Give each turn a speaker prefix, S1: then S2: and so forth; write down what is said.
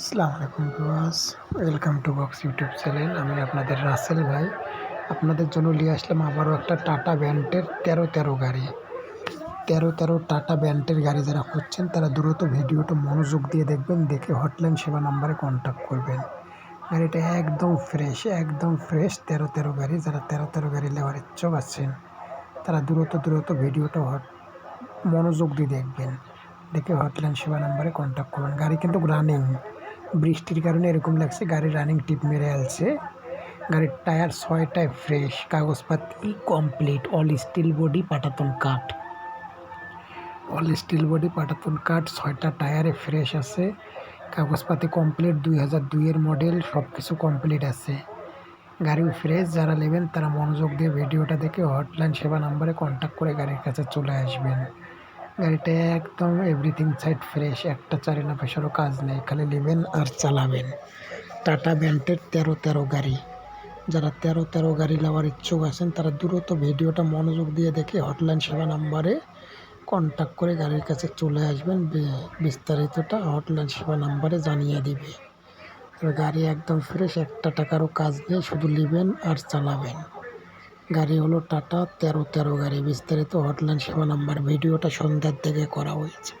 S1: আসসালামু আলাইকুম viewers, welcome to box YouTube channel. আমি আপনাদের রাসেল ভাই। আপনাদের জন্য নিয়ে আসলাম আবারও একটা টাটা ব্যান্ডের তেরো তেরো গাড়ি। তেরো তেরো টাটা ব্যান্ডের গাড়ি যারা খুঁজছেন, তারা দ্রুত ভিডিওটা মনোযোগ দিয়ে দেখবেন, দেখে হটলাইন সেবা নাম্বারে কন্ট্যাক্ট করবেন। গাড়িটা একদম ফ্রেশ একদম ফ্রেশ তেরো তেরো গাড়ি। যারা তেরো তেরো গাড়ি নেওয়ার ইচ্ছুক আছেন, তারা দ্রুত দ্রুত ভিডিওটা হট, মনোযোগ দিয়ে দেখবেন। দেখে হটলাইন সেবা নাম্বারে কন্ট্যাক্ট করবেন। গাড়ি কিন্তু রানিং বৃষ্টির কারণে এরকম লাগছে গাড়ি রানিং টিপ মেরে আলছে। গাড়ির টায়ার ছয়টায় ফ্রেশ কাগজপাতি কমপ্লিট অল স্টিল বডি পাটাতন কাঠ। অল স্টিল বডি পাটাতন কাঠ, ছয়টা টায়ারে ফ্রেশ আছে। কাগজপাতি কমপ্লিট দুই হাজার দুইয়ের মডেল সব কিছু কমপ্লিট আছে। গাড়িও ফ্রেশ যারা নেবেন তারা মনোযোগ দিয়ে ভিডিওটা দেখে হটলাইন সেবা নাম্বারে কন্ট্যাক্ট করে গাড়ির কাছে চলে আসবেন। গাড়িটা একদম এভরিথিং সাইড ফ্রেশ একটা চারি না পয়সারও কাজ নেই, খালি নেবেন আর চালাবেন। টাটা ব্যান্ডের তেরো তেরো গাড়ি। যারা তেরো তেরো গাড়ি নেওয়ার ইচ্ছুক আছেন, তারা দ্রুত ভিডিওটা মনোযোগ দিয়ে দেখে হটলাইন সেবা নাম্বারে কন্ট্যাক্ট করে গাড়ির কাছে চলে আসবেন বিস্তারিতটা হটলাইন সেবা নাম্বারে জানিয়ে দিবে। গাড়ি একদম ফ্রেশ একটা টাকারও কাজ নেই, শুধু নেবেন আর চালাবেন। গাড়ি হলো টাটা, তেরো তেরো গাড়ি, বিস্তারিত হটলাইন সেবা নাম্বার, ভিডিওটা সন্ধ্যার দিকে করা হয়েছে।